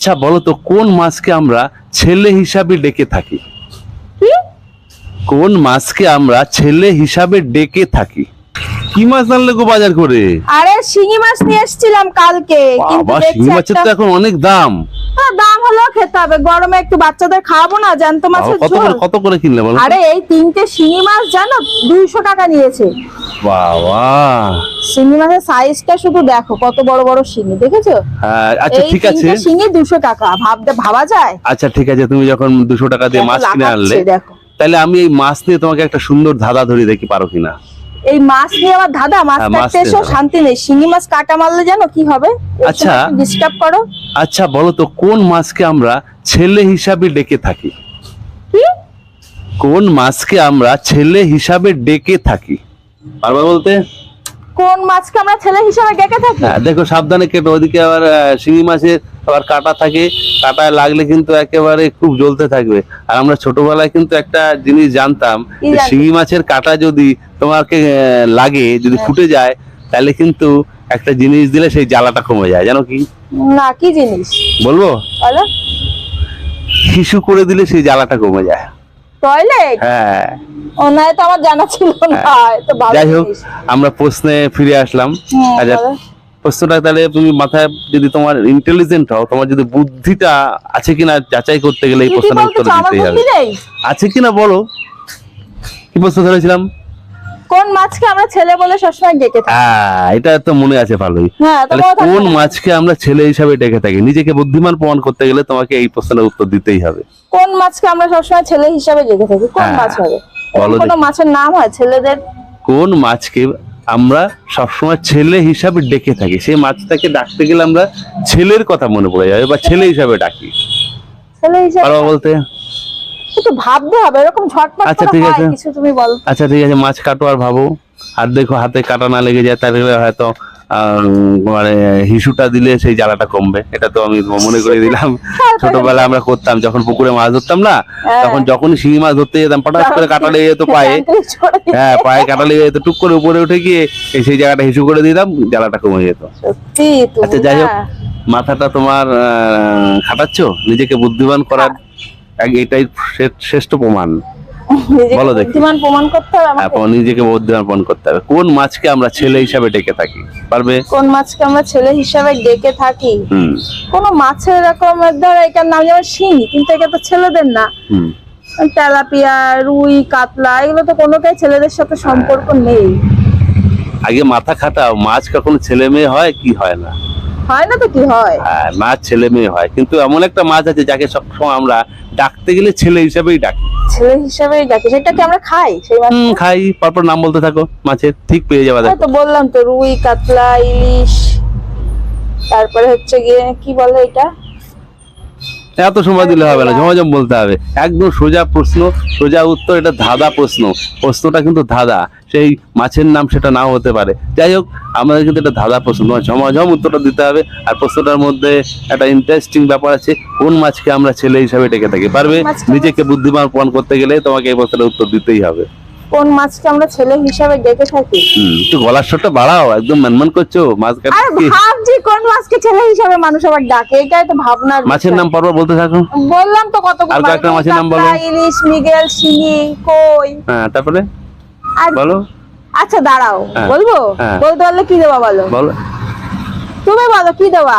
আচ্ছা বলো তো কোন মাছকে আমরা ছেলে হিসাবে ডেকে থাকি? কোন মাছকে আমরা ছেলে হিসাবে ডেকে থাকি? কি মাছ আনলে গো বাজার করে? আরে শিঙি মাছ নিয়ে এসেছিলাম কালকে বাবা শিঙি মাছের তো এখন অনেক দাম। হ্যাঁ, দাম হলেও খেতে হবে গরমে একটু বাচ্চাদের খাওয়াবো না জ্যান্ত মাছের কত করে কত করে কিনলে বলো আরে এই তিনটে শিঙি মাছ জানো দুইশো টাকা নিয়েছে। বাবা। শিঙি মাছের সাইজটা শুধু দেখো কত বড় বড় শিঙি দেখেছ? হ্যাঁ, আচ্ছা ঠিক আছে। তিনটে শিঙি দুশো টাকা ভাবতে ভাবা যায়? আচ্ছা ঠিক আছে তুমি যখন দুশো টাকা দিয়ে মাছ কিনে আনলে দেখো। তাহলে আমি এই মাছ নিয়ে তোমাকে একটা সুন্দর ধাঁধা ধরি দেখি পারো কিনা? এই মাছ নিয়ে আমার দাদা মাছ হ্যাঁ, কাটতে এসো শান্তি নেই। শিঙি মাছ কাটা মারলে জানো কি হবে? আচ্ছা। ডিস্টার্ব করো। আচ্ছা বলো তো কোন মাছকে আমরা ছেলে হিসাবে ডেকে থাকি? কোন মাছকে আমরা ছেলে হিসাবে ডেকে থাকি? পারবা বলতে? কোন মাছকে আমরা ছেলে হিসাবে ডেকে থাকি? হ্যাঁ, দেখো সাবধানে কেটে ওদিকে আবার শিঙি মাছের আবার কাটা থাকে। কাটায় লাগলে কিন্তু একেবারে খুব জ্বলতে থাকবে। আর আমরা ছোটবেলায় কিন্তু একটা জিনিস জানতাম শিঙি মাছের কাটা যদি তোমাকে লাগে যদি হ্যাঁ। ফুটে যায় তাহলে কিন্তু একটা জিনিস দিলে সেই জ্বালাটা কমে যায়। জানো কি? না কি জিনিস? বলব? বলো। শিশু করে দিলে সেই জ্বালাটা কমে যায়। টয়লেট হ্যাঁ। তো আমার জানা ছিল না তো যাই হোক আমরা প্রশ্নে ফিরে আসলাম। আচ্ছা প্রশ্নটা তাহলে তুমি মাথায় যদি তোমার ইন্টেলিজেন্ট হও তোমার যদি বুদ্ধিটা আছে কিনা যাচাই করতে গেলে এই প্রশ্নটা উত্তর দিতেই হবে। আছে কিনা বলো? কি প্রশ্ন ধরেছিলাম? কোন মাছকে আমরা ছেলে বলে সবসময় ডেকে থাকি? হ্যাঁ এটা তো মনে আছে ভালোই। হ্যাঁ তাহলে কোন মাছকে আমরা ছেলে হিসাবে ডেকে থাকি? নিজেকে বুদ্ধিমান প্রমাণ করতে গেলে তোমাকে এই প্রশ্নের উত্তর দিতেই হবে। কোন মাছকে আমরা সবসময় ছেলে হিসাবে ডেকে থাকি? কোন হ্যাঁ, মাছ হবে? কোন মাছের নাম হয় ছেলেদের? কোন মাছকে আমরা সবসময় ছেলে হিসাবে ডেকে থাকি? সেই মাছটাকে ডাকতে গেলে আমরা ছেলের কথা মনে পড়ে যাবে বা ছেলে হিসাবে ডাকি। ছেলে হিসাবে বলতে? একটু ভাবতে হবে এরকম ঝটপট আচ্ছা, ঠিক আছে। কিছু তুমি বলো। আচ্ছা ঠিক আছে মাছ কাটো আর ভাবো। আর দেখো হাতে কাটা না লেগে যায় তাহলে হয়তো মানে হিসুটা দিলে সেই জ্বালাটা কমবে। এটা তো আমি মনে করে দিলাম। ছোটবেলায় আমরা করতাম যখন পুকুরে মাছ ধরতাম না হ্যাঁ। তখন যখনই শিঙি মাছ ধরতে যেতাম পটাশ করে কাটা লেগে যেত পায়ে। হ্যাঁ পায়ে কাটা লেগে যেত টুক করে উপরে উঠে গিয়ে সেই জায়গাটা হিসু করে দিতাম জ্বালাটা কমে যেত। আচ্ছা যাই হোক মাথাটা তোমার খাটাচ্ছ? নিজেকে বুদ্ধিমান করার এক- এটাই শ্রেষ্ঠ প্রমাণ। বলো দেখি। প্রমাণ করতে হবে আমাকে। তারপর নিজেকে বুদ্ধিমান প্রমাণ করতে হবে। কোন মাছকে আমরা ছেলে হিসাবে ডেকে থাকি? পারবে? কোন মাছকে আমরা ছেলে হিসাবে ডেকে থাকি? কোন মাছের এরকম ধর এটার নাম যেমন শিঙি কিন্তু এটা তো ছেলেদের না। তেলাপিয়া রুই কাতলা এগুলো তো কোনোটাই ছেলেদের সাথে সম্পর্ক নেই। আগে মাথা খাটাও। মাছ কখনো ছেলে মেয়ে হয় কি হয় না? হয় না তো কি হয়? হ্যাঁ মাছ ছেলে মেয়ে হয়। কিন্তু এমন একটা মাছ আছে যাকে সবসময় আমরা ডাকতে গেলে ছেলে হিসাবেই ডাকি। ছেলে হিসাবে ডাকে সেটা কি আমরা খাই সেই মাছ হুম খাই পরপর নাম বলতে থাকো মাছের ঠিক পেয়ে যাবে দেখো। তো বললাম তো রুই কাতলা ইলিশ তারপরে হচ্ছে গিয়ে কি বলে এটা? এত সময় দিলে হবে না ঝমঝম বলতে হবে। একদম সোজা প্রশ্ন সোজা উত্তর এটা ধাঁধা প্রশ্ন। প্রশ্নটা কিন্তু ধাঁধা সেই মাছের নাম সেটা নাও হতে পারে। যাই হোক আমাদের কিন্তু এটা ধাঁধা প্রশ্ন তোমার ঝমাঝম উত্তরটা দিতে হবে। আর প্রশ্নটার মধ্যে একটা ইন্টারেস্টিং ব্যাপার আছে কোন মাছকে আমরা ছেলে হিসাবে ডেকে থাকি? পারবে? নিজেকে বুদ্ধিমান প্রমাণ করতে গেলে তোমাকে এই প্রশ্নের উত্তর দিতেই হবে। কোন মাছকে আমরা ছেলে হিসাবে ডেকে থাকি? একটু গলার স্বরটা বাড়াও একদম মানমান করছ মাছ আরে ভাবছি কোন মাছকে ছেলে হিসাবে মানুষ আবার ডাকে এটাই তো ভাবনার মাছের নাম পরপর বলতে থাকো। বললাম তো কত আর কয়েকটা মাছের নাম বলো। ইলিশ মৃগেল শিঙি কই। হ্যাঁ তারপরে? আর বলো। আচ্ছা দাঁড়াও হ্যাঁ। বলব? হ্যাঁ। বলতে পারলে কি দেবা বলো? বলো। তুমি বলো কি দেবা?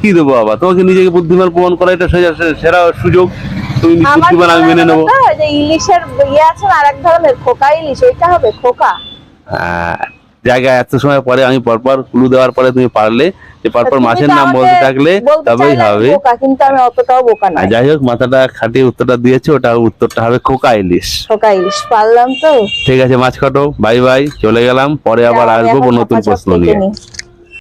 কি দেবো বাবা তোমাকে নিজেকে বুদ্ধিমান প্রমাণ করা এটা সেরা সুযোগ। তুমি আমি মেনে নেব। যে ইলিশের ইয়ে আছে না আরেক ধরনের খোকা ইলিশ ওইটা হবে খোকা। হ্যাঁ, জায়গায় এত সময় পরে আমি পরপর ক্লু দেওয়ার পরে তুমি পারলে যে পরপর মাছের নাম বলতে থাকলে তবেই হবে। কিন্তু আমি অতটাও বোকা নয় যাই হোক মাথাটা খাটিয়ে উত্তরটা দিয়েছে ওটা উত্তরটা হবে খোকা ইলিশ। খোকা ইলিশ পারলাম তো। ঠিক আছে মাছ কাটো বাই বাই চলে গেলাম পরে আবার আসব নতুন প্রশ্ন নিয়ে।